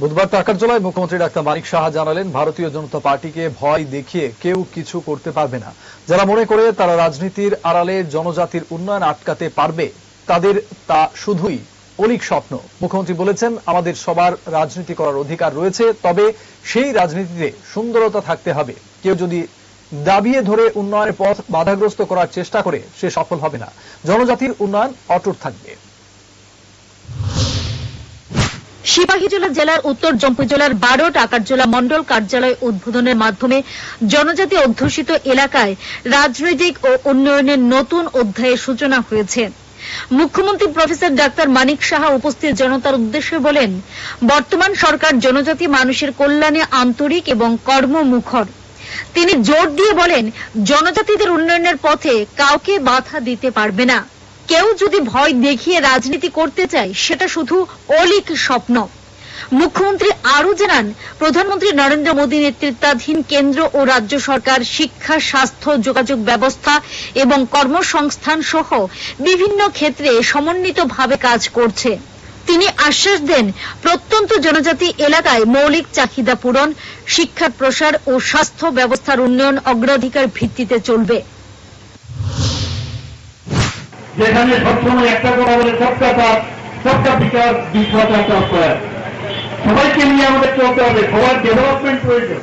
বুধবার টাকারজলায় মুখ্যমন্ত্রী ডাক্তার মানিক সাহা জানালেন, ভারতীয় জনতা পার্টিকে ভয় দেখিয়ে কেউ কিছু করতে পারবে না। যারা মনে করে তারা রাজনীতির আড়ালে জনজাতির উন্নয়ন আটকাতে পারবে, তাদের তা শুধুই অলিক স্বপ্ন। মুখ্যমন্ত্রী বলেছেন, আমাদের সবার রাজনীতি করার অধিকার রয়েছে, তবে সেই রাজনীতিতে সুন্দরতা থাকতে হবে। কেউ যদি দাবিয়ে ধরে উন্নয়নের পথ বাধাগ্রস্ত করার চেষ্টা করে, সে সফল হবে না। জনজাতির উন্নয়ন অটুট থাকবে। সিপাহীজলা জেলার উত্তর জম্পু জেলার বারো টাকারজলা মন্ডল কার্যালয় উদ্বোধনের মাধ্যমে জনজাতি অধ্যুষিত এলাকায় রাজনৈতিক ও উন্নয়নের নতুন অধ্যায়ের সূচনা হয়েছে। মুখ্যমন্ত্রী প্রফেসর ডাক্তার মানিক সাহা উপস্থিত জনতার উদ্দেশ্যে বলেন, বর্তমান সরকার জনজাতি মানুষের কল্যাণে আন্তরিক এবং কর্মমুখর। তিনি জোর দিয়ে বলেন, জনজাতিদের উন্নয়নের পথে কাউকে বাধা দিতে পারবে না। কেউ যদি ভয় দেখিয়ে রাজনীতি করতে চায়, সেটা শুধু অলিক স্বপ্ন। মুখ্যমন্ত্রী আরও জানান, প্রধানমন্ত্রী নরেন্দ্র মোদী নেতৃত্বাধীন কেন্দ্র ও রাজ্য সরকার, শিক্ষা, স্বাস্থ্য, যোগাযোগ ব্যবস্থা এবং কর্মসংস্থান সহ বিভিন্ন ক্ষেত্রে সমন্বিতভাবে কাজ করছে। তিনি আশ্বাস দেন, প্রত্যন্ত জনজাতি এলাকায় মৌলিক চাহিদা পূরণ, শিক্ষার প্রসার ও স্বাস্থ্য ব্যবস্থার উন্নয়ন অগ্রাধিকার ভিত্তিতে চলবে। যেখানে সবসময় একটা কথা বলে সবটা পাপ, সবটা বিকাশ বিশ্বতা করে সবাইকে নিয়ে আমাদের চলতে হবে। সবার ডেভেলপমেন্ট প্রয়োজন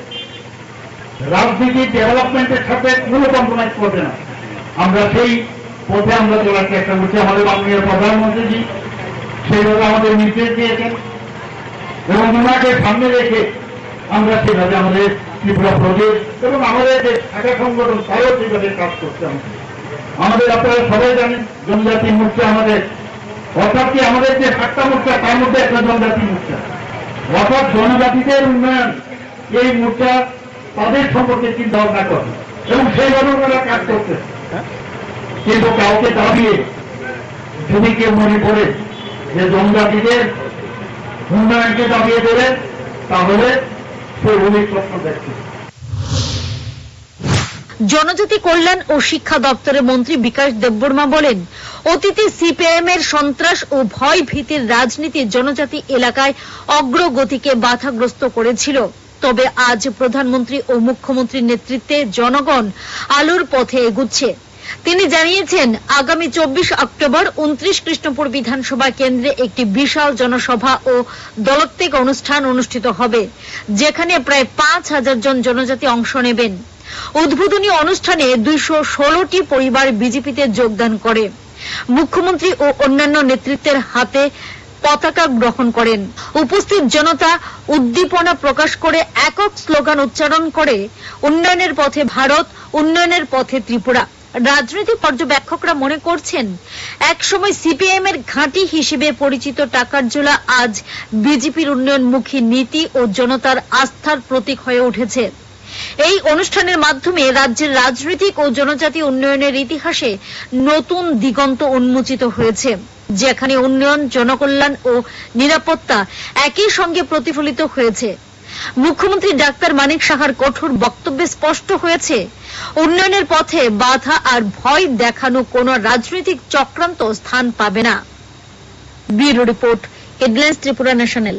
রাজনীতির ডেভেলপমেন্টের সাথে কোনো কম্প্রোমাইজ করবে না। আমরা সেই পথে আমরা চলার চেষ্টা করছি। আমাদের মাননীয় প্রধানমন্ত্রীজি সেইভাবে আমাদের নির্দেশ দিয়েছেন। এবং ওনাকে সামনে রেখে আমরা সেভাবে আমাদের ত্রিপুরা প্রদেশ এবং আমাদের যে শাখা সংগঠন তারও সেভাবে কাজ করতে হবে। আমাদের আপনারা সবাই জানেন জনজাতি মোর্চা আমাদের। অর্থাৎ কি আমাদের যে সাতটা মোর্চা, তার মধ্যে একটা জনজাতি মোর্চা। অর্থাৎ জনজাতিদের উন্নয়ন, এই মোর্চা তাদের সম্পর্কে চিন্তা ভাবনা করে। এবং সেইভাবে ওনারা কাজ করছে। কিন্তু কাউকে দাবিয়ে যদি কেউ মনে করে যে জনজাতিদের উন্নয়নকে দাবিয়ে দেবে, তাহলে সে অনেক স্বপ্ন দেখছে। জনজাতি কল্যাণ ও শিক্ষা দপ্তরের মন্ত্রী বিকাশ দেববর্মা বলেন, অতীতে সিপিআইএম এর সন্ত্রাস ও ভয় ভীতির রাজনীতি জনজাতি এলাকায় অগ্রগতিকে বাধাগ্রস্ত করেছিল। তবে আজ প্রধানমন্ত্রী ও মুখ্যমন্ত্রীর নেতৃত্বে জনগণ আলোর পথে এগুচ্ছে। তিনি জানিয়েছেন, আগামী চব্বিশ অক্টোবর উনত্রিশ কৃষ্ণপুর বিধানসভা কেন্দ্রে একটি বিশাল জনসভা ও দলত্বিক অনুষ্ঠান অনুষ্ঠিত হবে, যেখানে প্রায় পাঁচ হাজার জন জনজাতি অংশ নেবেন। উদ্বোধনী অনুষ্ঠানে দুইশো ষোলোটি পরিবার বিজেপিতে যোগদান করে। মুখ্যমন্ত্রী ও অন্যান্য নেতৃত্বের হাতে পতাকা গ্রহণ করেন। উপস্থিত জনতা উদ্দীপনা প্রকাশ করে একক স্লোগান উচ্চারণ করে উন্নয়নের পথে ভারত, উন্নয়নের পথে ত্রিপুরা। রাজনৈতিক পর্যবেক্ষকরা মনে করছেন, একসময় সিপিএম এর ঘাঁটি হিসেবে পরিচিত টাকারজোলা আজ বিজেপির উন্নয়নমুখী নীতি ও জনতার আস্থার প্রতীক হয়ে উঠেছে। এই অনুষ্ঠানের মাধ্যমে রাজ্যের রাজনৈতিক ও জনজাতি উন্নয়নের ইতিহাসে নতুন দিগন্ত উন্মোচিত হয়েছে, যেখানে উন্নয়ন, জনকল্যাণ ও নিরাপত্তা একই সঙ্গে প্রতিফলিত হয়েছে। মুখ্যমন্ত্রী ডাক্তার মানিক সাহার কঠোর বক্তব্যে স্পষ্ট হয়েছে, উন্নয়নের পথে বাধা আর ভয় দেখানো কোন রাজনৈতিক চক্রান্ত স্থান পাবে না। Bureau report, headlines Tripura national.